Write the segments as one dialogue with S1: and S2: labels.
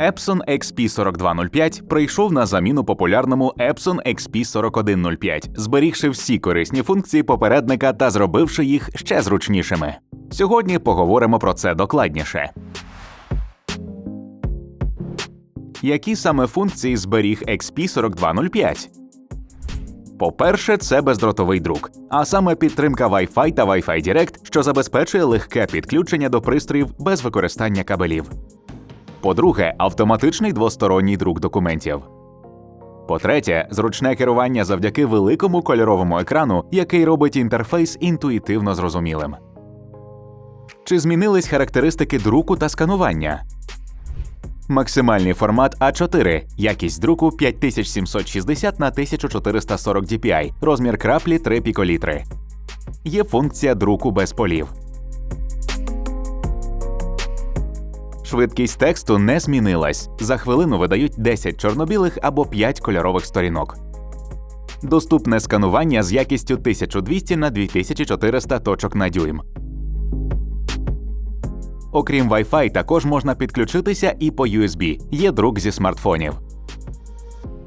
S1: Epson XP4205 прийшов на заміну популярному Epson XP4105, зберігши всі корисні функції попередника та зробивши їх ще зручнішими. Сьогодні поговоримо про це докладніше. Які саме функції зберіг XP4205? По-перше, це бездротовий друк, а саме підтримка Wi-Fi та Wi-Fi Direct, що забезпечує легке підключення до пристроїв без використання кабелів. По-друге, автоматичний двосторонній друк документів. По-третє, зручне керування завдяки великому кольоровому екрану, який робить інтерфейс інтуїтивно зрозумілим. Чи змінились характеристики друку та сканування? Максимальний формат А4, якість друку 5760 на 1440 dpi, розмір краплі 3 піколітри. Є функція друку без полів. Швидкість тексту не змінилась. За хвилину видають 10 чорнобілих або 5 кольорових сторінок. Доступне сканування з якістю 1200 на 2400 точок на дюйм. Окрім Wi-Fi, також можна підключитися і по USB. Є друк зі смартфонів.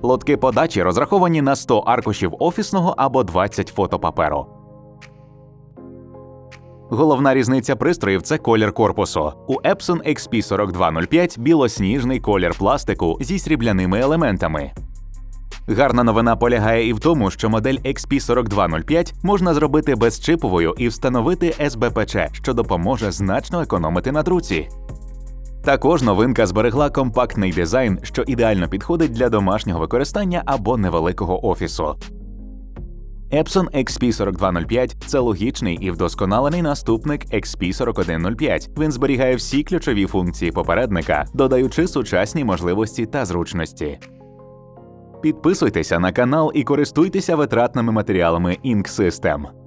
S1: Лотки подачі розраховані на 100 аркушів офісного або 20 фотопаперу. Головна різниця пристроїв це колір корпусу. У Epson XP4205 білосніжний колір пластику зі срібляними елементами. Гарна новина полягає і в тому, що модель XP4205 можна зробити безчиповою і встановити СБПЧ, що допоможе значно економити на друці. Також новинка зберегла компактний дизайн, що ідеально підходить для домашнього використання або невеликого офісу. Epson XP4205 це логічний і вдосконалений наступник XP4105. Він зберігає всі ключові функції попередника, додаючи сучасні можливості та зручності. Підписуйтеся на канал і користуйтеся витратними матеріалами Ink System.